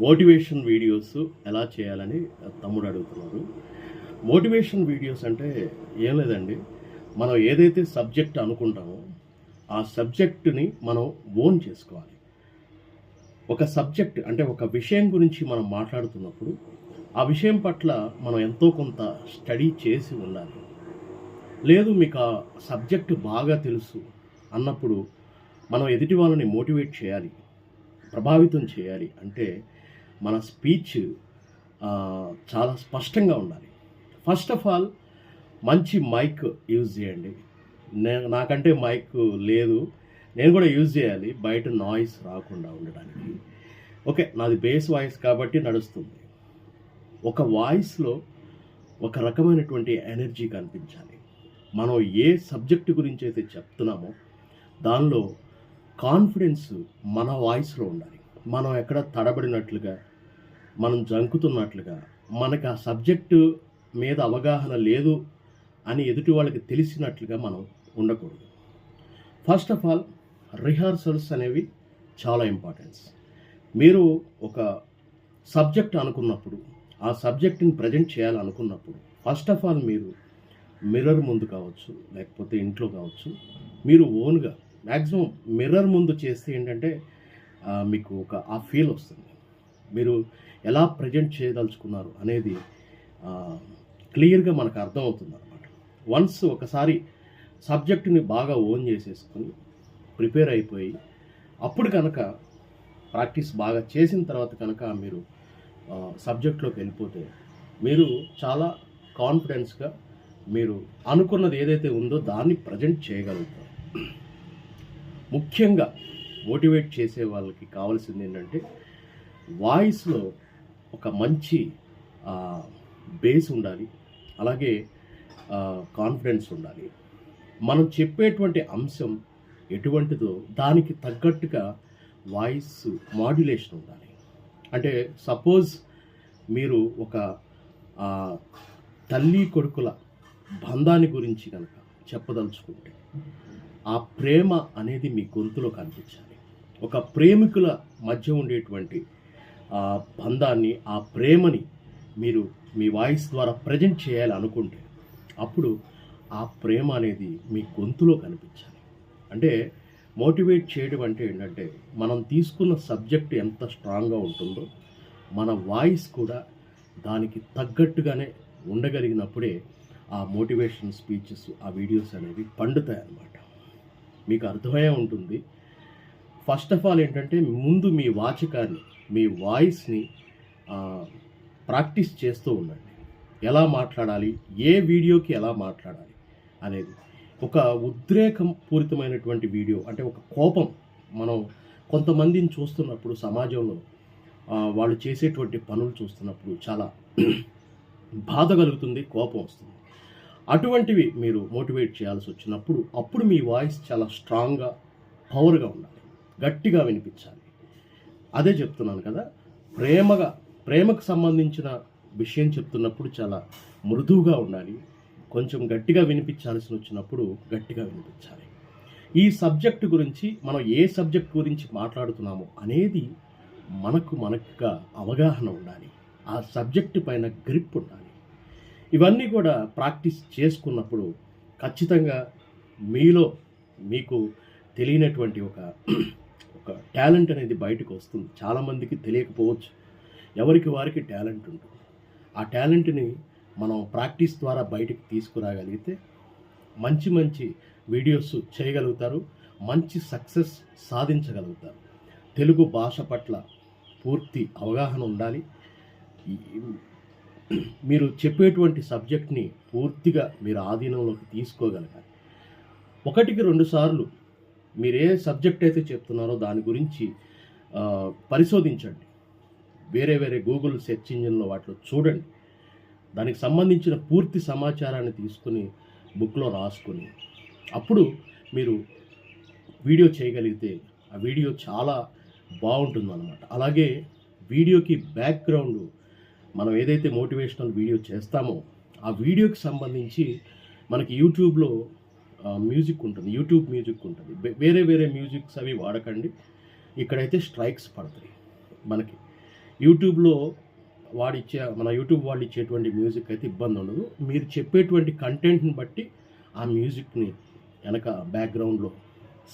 Motivation videos ఎలా చేయాలని తమ్ముడు అడుగుతున్నారు. మోటివేషన్ వీడియోస్ అంటే ఏం లేదండి. మనం ఏదైతే సబ్జెక్ట్ అనుకుంటామో ఆ సబ్జెక్టుని మనం ఓన్ చేసుకోవాలి. ఒక సబ్జెక్ట్ అంటే ఒక విషయం గురించి మనం మాట్లాడుతున్నప్పుడు ఆ విషయం పట్ల మనం ఎంతో కొంత స్టడీ చేసి ఉండాలి. లేదు మీకు ఆ సబ్జెక్టు బాగా తెలుసు అన్నప్పుడు మనం ఎదుటి వాళ్ళని మోటివేట్ చేయాలి. ప్రభావితం చేయాలి అంటే మన స్పీచ్ చాలా స్పష్టంగా ఉండాలి. ఫస్ట్ ఆఫ్ ఆల్ మంచి మైక్ యూజ్ చేయండి. నేను నాకంటే మైక్ లేదు. నేను కూడా యూజ్ చేయాలి. బయట నాయిస్ రాకుండా ఉండడానికి. ఓకే నాది బేస్ వాయిస్ కాబట్టి నడుస్తుంది. ఒక వాయిస్లో ఒక రకమైనటువంటి ఎనర్జీ కనిపించాలి. మనం ఏ సబ్జెక్టు గురించి అయితే చెప్తున్నామో దానిలో కాన్ఫిడెన్స్ మన వాయిస్లో ఉండాలి. మనం ఎక్కడ తడబడినట్లుగా మనం జంకుతున్నట్లుగా మనకు ఆ సబ్జెక్టు మీద అవగాహన లేదు అని ఎదుటి వాళ్ళకి తెలిసినట్లుగా మనం ఉండకూడదు. ఫస్ట్ ఆఫ్ ఆల్ రిహార్సల్స్ అనేవి చాలా ఇంపార్టెన్స్ మీరు ఒక సబ్జెక్ట్ అనుకున్నప్పుడు ఆ సబ్జెక్ట్ని ప్రజెంట్ చేయాలనుకున్నప్పుడు ఫస్ట్ ఆఫ్ ఆల్ మీరు మిర్రర్ ముందు కావచ్చు లేకపోతే ఇంట్లో కావచ్చు మీరు ఓన్గా మ్యాక్సిమం మిర్రర్ ముందు చేస్తే ఏంటంటే మీకు ఒక ఆ ఫీల్ వస్తుంది. మీరు ఎలా ప్రజెంట్ చేయదలుచుకున్నారు అనేది క్లియర్గా మనకు అర్థమవుతుంది అనమాట వన్స్ ఒకసారి సబ్జెక్టుని బాగా ఓన్ చేసేసుకొని ప్రిపేర్ అయిపోయి అప్పుడు కనుక ప్రాక్టీస్ బాగా చేసిన తర్వాత కనుక మీరు సబ్జెక్ట్లోకి వెళ్ళిపోతే మీరు చాలా కాన్ఫిడెన్స్గా మీరు అనుకున్నది ఏదైతే ఉందో దాన్ని ప్రజెంట్ చేయగలుగుతారు. ముఖ్యంగా మోటివేట్ చేసే వాళ్ళకి కావాల్సింది ఏంటంటే వాయిస్లో ఒక మంచి బేస్ ఉండాలి. అలాగే కాన్ఫిడెన్స్ ఉండాలి. మనం చెప్పేటువంటి అంశం ఎటువంటిదో దానికి తగ్గట్టుగా వాయిస్ మాడ్యులేషన్ ఉండాలి. అంటే సపోజ్ మీరు ఒక తల్లి కొడుకుల బంధాన్ని గురించి కనుక చెప్పదలుచుకుంటే ఆ ప్రేమ అనేది మీ గొంతులో కనిపించాలి. ఒక ప్రేమికుల మధ్య ఉండేటువంటి ఆ బంధాన్ని ఆ ప్రేమని మీరు మీ వాయిస్ ద్వారా ప్రజెంట్ చేయాలి అనుకుంటే అప్పుడు ఆ ప్రేమ అనేది మీ గొంతులో కనిపించాలి. అంటే మోటివేట్ చేయడం అంటే ఏంటంటే మనం తీసుకున్న సబ్జెక్ట్ ఎంత స్ట్రాంగ్గా ఉంటుందో మన వాయిస్ కూడా దానికి తగ్గట్టుగానే ఉండగలిగినప్పుడే ఆ మోటివేషన్ స్పీచెస్ ఆ వీడియోస్ అనేవి పండుతాయి అన్నమాట మీకు అర్థమయ్యే ఉంటుంది. ఫస్ట్ ఆఫ్ ఆల్ ఏంటంటే ముందు మీ వాచకాన్ని మీ వాయిస్ని ప్రాక్టీస్ చేస్తూ ఉండండి. ఎలా మాట్లాడాలి? ఏ వీడియోకి ఎలా మాట్లాడాలి? అనేది. ఒక ఉద్రేకం పూరితమైనటువంటి వీడియో అంటే ఒక కోపం మనం కొంతమందిని చూస్తున్నప్పుడు సమాజంలో వాళ్ళు చేసేటువంటి పనులు చూస్తున్నప్పుడు చాలా బాధ కలుగుతుంది కోపం వస్తుంది. అటువంటివి మీరు మోటివేట్ చేయాల్సి వచ్చినప్పుడు అప్పుడు మీ వాయిస్ చాలా స్ట్రాంగ్గా పవర్గా ఉండాలి. గట్టిగా వినిపించాలి. అదే చెప్తున్నాను కదా ప్రేమగా ప్రేమకు సంబంధించిన విషయం చెప్తున్నప్పుడు చాలా మృదువుగా ఉండాలి. కొంచెం గట్టిగా వినిపించాల్సి వచ్చినప్పుడు గట్టిగా వినిపించాలి. ఈ సబ్జెక్టు గురించి మనం ఏ సబ్జెక్ట్ గురించి మాట్లాడుతున్నామో అనేది మనకు మనకుగా అవగాహన ఉండాలి. ఆ సబ్జెక్టు పైన గ్రిప్ ఉండాలి. ఇవన్నీ కూడా ప్రాక్టీస్ చేసుకున్నప్పుడు ఖచ్చితంగా మీలో మీకు తెలియనటువంటి ఒక ఒక టాలెంట్ అనేది బయటకు వస్తుంది. చాలామందికి తెలియకపోవచ్చు. ఎవరికి వారికి టాలెంట్ ఉంటుంది. ఆ టాలెంట్ని మనం ప్రాక్టీస్ ద్వారా బయటకు తీసుకురాగలిగితే మంచి మంచి వీడియోస్ చేయగలుగుతారు. మంచి సక్సెస్ సాధించగలుగుతారు. తెలుగు భాష పట్ల పూర్తి అవగాహన ఉండాలి. మీరు చెప్పేటువంటి సబ్జెక్ట్ని పూర్తిగా మీరు ఆధీనంలోకి తీసుకోగలగాలి. ఒకటికి రెండు సార్లు మీరు ఏ సబ్జెక్ట్ అయితే చెప్తున్నారో దాని గురించి పరిశోధించండి. వేరే వేరే గూగుల్ సెర్చ్ ఇంజిన్లో వాటిలో చూడండి. దానికి సంబంధించిన పూర్తి సమాచారాన్ని తీసుకుని బుక్లో రాసుకొని అప్పుడు మీరు వీడియో చేయగలిగితే ఆ వీడియో చాలా బాగుంటుందన్నమాట. అలాగే వీడియోకి బ్యాక్గ్రౌండ్ మనం ఏదైతే మోటివేషనల్ వీడియో చేస్తామో ఆ వీడియోకి సంబంధించి మనకి యూట్యూబ్లో మ్యూజిక్ ఉంటుంది. యూట్యూబ్ మ్యూజిక్ ఉంటుంది. వేరే వేరే మ్యూజిక్స్ అవి వాడకండి. ఇక్కడైతే స్ట్రైక్స్ పడతాయి. మనకి యూట్యూబ్లో వాడిచ్చే మన యూట్యూబ్ వాళ్ళు ఇచ్చేటువంటి మ్యూజిక్ అయితే ఇబ్బంది ఉండదు. మీరు చెప్పేటువంటి కంటెంట్ని బట్టి ఆ మ్యూజిక్ని వెనక బ్యాక్గ్రౌండ్లో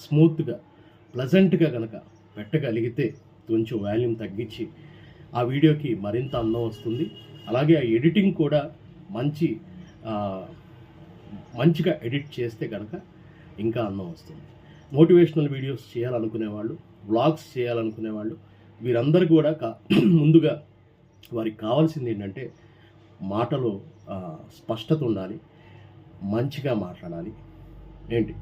స్మూత్గా ప్లజెంట్గా కనుక పెట్టగలిగితే కొంచెం వాల్యూమ్ తగ్గించి ఆ వీడియోకి మరింత అందం వస్తుంది. అలాగే ఆ ఎడిటింగ్ కూడా మంచి మంచిగా ఎడిట్ చేస్తే కనుక ఇంకా అందం వస్తుంది. మోటివేషనల్ వీడియోస్ చేయాలనుకునే వాళ్ళు వ్లాగ్స్ చేయాలనుకునే వాళ్ళు వీరందరూ కూడా కా- ముందుగా వారికి కావాల్సింది ఏంటంటే మాటలో స్పష్టత ఉండాలి మంచిగా మాట్లాడాలి. ఏంటి?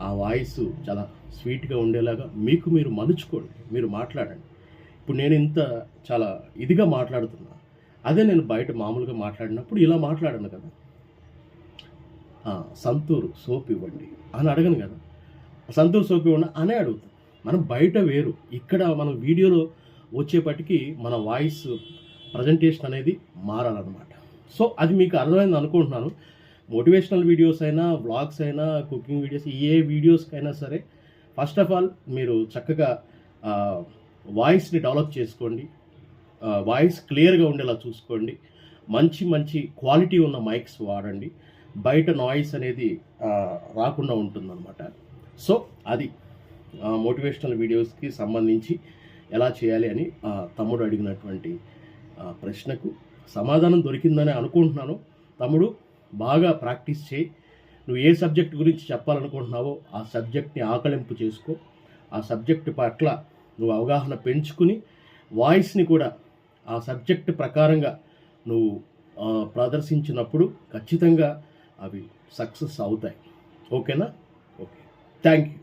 ఆ వాయిస్ చాలా స్వీట్గా ఉండేలాగా మీకు మీరు మలుచుకోండి మీరు మాట్లాడండి. ఇప్పుడు నేను ఇంత చాలా ఇదిగా మాట్లాడుతున్నా. అదే నేను బయట మామూలుగా మాట్లాడినప్పుడు ఇలా మాట్లాడను కదా. సంతూరు సోప్ ఇవ్వండి అని అడగను కదా. సంతూర్ సోప్ ఇవ్వండి అనే అడుగుతాం. మనం బయట వేరు. ఇక్కడ మనం వీడియోలో వచ్చేపటికి మన వాయిస్ ప్రజెంటేషన్ అనేది మారాలన్నమాట. సో అది మీకు అర్థమైంది అనుకుంటున్నాను. మోటివేషనల్ వీడియోస్ అయినా వ్లాగ్స్ అయినా కుకింగ్ వీడియోస్ ఏ వీడియోస్కైనా సరే ఫస్ట్ ఆఫ్ ఆల్ మీరు చక్కగా వాయిస్ని డెవలప్ చేసుకోండి. వాయిస్ క్లియర్గా ఉండేలా చూసుకోండి. మంచి మంచి క్వాలిటీ ఉన్న మైక్స్ వాడండి. బయట నాయిస్ అనేది రాకుండా ఉంటుందన్నమాట. సో అది మోటివేషనల్ వీడియోస్కి సంబంధించి ఎలా చేయాలి అని తమ్ముడు అడిగినటువంటి ప్రశ్నకు సమాధానం దొరికిందని అనుకుంటున్నాను. తమ్ముడు బాగా ప్రాక్టీస్ చేయి. నువ్వు ఏ సబ్జెక్ట్ గురించి చెప్పాలనుకుంటున్నావో ఆ సబ్జెక్ట్ని ఆకలింపు చేసుకో. ఆ సబ్జెక్ట్ పట్ల నువ్వు అవగాహన పెంచుకుని వాయిస్ని కూడా ఆ సబ్జెక్ట్ ప్రకారంగా నువ్వు ప్రదర్శించినప్పుడు ఖచ్చితంగా అవి సక్సెస్ అవుతాయి. ఓకేనా? ఓకే. Thank you